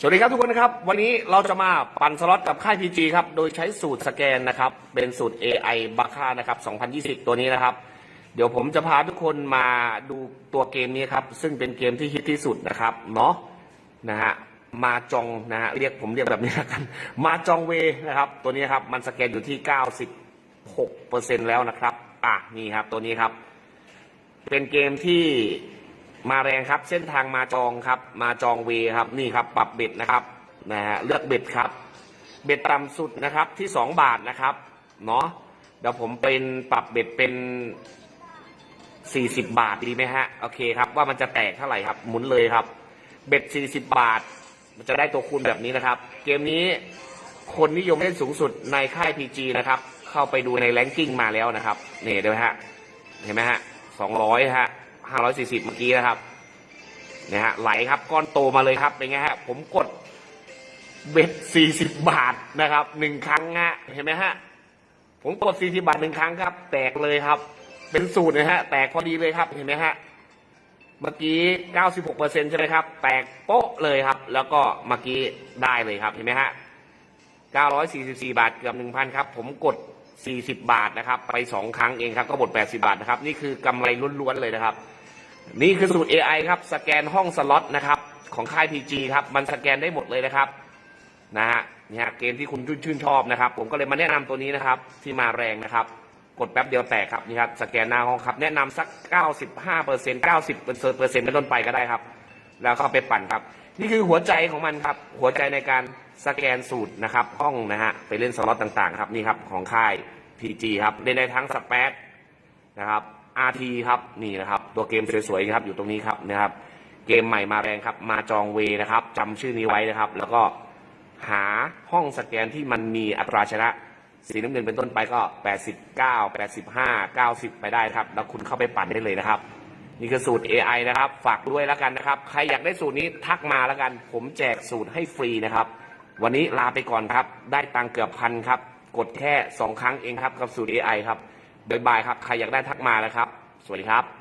สวัสดีครับทุกคนนะครับ วันนี้เราจะมาปั่นสล็อตกับค่าย PG ครับ โดยใช้สูตรสแกนนะครับ เป็นสูตร AI บาค่านะครับ 2020 ตัวนี้นะครับ เดี๋ยวผมจะพาทุกคนมาดูตัวเกมนี้ครับ ซึ่งเป็นเกมที่ฮิตที่สุดนะครับเนาะนะฮะมาจองนะฮะเรียกผมเรียกแบบนี้แล้วกัน มาจองเวนะครับ ตัวนี้ครับ มันสแกนอยู่ที่ 96%แล้วนะครับ อะนี่ครับตัวนี้ครับ เป็นเกมที่ มาแรงครับ เส้นทางมาจองครับ มาจองเวครับนี่ครับ ปรับเบ็ดนะครับนะฮะเลือกเบ็ดครับ เบ็ดต่ำสุดนะครับที่ 2 บาทนะครับเนาะเดี๋ยวผมเป็นปรับเบ็ดเป็น 40 บาทดีไหมฮะโอเคครับว่ามันจะแตกเท่าไหร่ครับหมุนเลยครับ เบ็ด 40 บาท มันจะได้ตัวคูณแบบนี้นะครับ เกมนี้คนนิยมเล่นสูงสุดในค่าย PG นะครับ เข้าไปดูในแรงกิ้งมาแล้วนะครับนี่เดี๋ยวฮะเห็นไหมฮะสองร้อยฮะ ห้าร้อยสี่สิบเมื่อกี้นะครับเนี่ยฮะไหลครับก้อนโตมาเลยครับเป็นไงฮะผมกดเบ็ดสี่สิบบาทนะครับหนึ่งครั้งฮะเห็นไหมฮะผมกดสี่สิบาทหนึ่งครั้งครับ แตกเลยครับ เป็นสูตรนะฮะแตกพอดีเลยครับเห็นไหมฮะเมื่อกี้ 96%ใช่ไหมครับ แตกโป๊ะเลยครับ แล้วก็เมื่อกี้ได้เลยครับเห็นไหมฮะ944 บาทเกือบ1,000ครับผมกด 40 บาทนะครับ ไป 2 ครั้งเองครับก็หมด80 บาทนะครับ นี่คือกำไรล้วนๆเลยนะครับ นี่คือสูตร AI ครับ สแกนห้องสล็อตนะครับ ของค่าย PG ครับ มันสแกนได้หมดเลยนะครับนะฮะนี่ฮะเกมที่คุณชื่นชอบนะครับ ผมก็เลยมาแนะนำตัวนี้นะครับ ที่มาแรงนะครับ กดแป๊บเดียวแตกครับนี่ครับสแกนหน้าห้องครับ แนะนำสัก 95เปอร์เซ็นต์90เปอร์เซ็นต์เป็นต้นไปก็ได้ครับ แล้วก็ไปปั่นครับ นี่คือหัวใจของมันครับ หัวใจในการสแกนสูตรนะครับ ห้องนะฮะไปเล่นสล็อตต่างๆครับนี่ครับของค่าย PG ครับเล่นได้ทั้งสเปซ นะครับ RT ครับนี่นะครับ ตัวเกมสวยๆครับอยู่ตรงนี้ครับนะครับ เกมใหม่มาแรงครับมาจองเวนะครับจำชื่อนี้ไว้นะครับ แล้วก็หาห้องสแกนที่มันมีอัตราชนะสีน้ำเงินเป็นต้นไปก็ 89 85 90 ไปได้ครับ แล้วคุณเข้าไปปั่นได้เลยนะครับ นี่คือสูตร AI นะครับ ฝากด้วยแล้วกันนะครับ ใครอยากได้สูตรนี้ทักมาแล้วกัน ผมแจกสูตรให้ฟรีนะครับ วันนี้ลาไปก่อนครับ ได้ตังเกือบพันครับ กดแค่ 2 ครั้งเองครับกับสูตร AI ครับ บ๊ายบายครับ ใครอยากได้ทักมาแล้วครับ สวัสดีครับ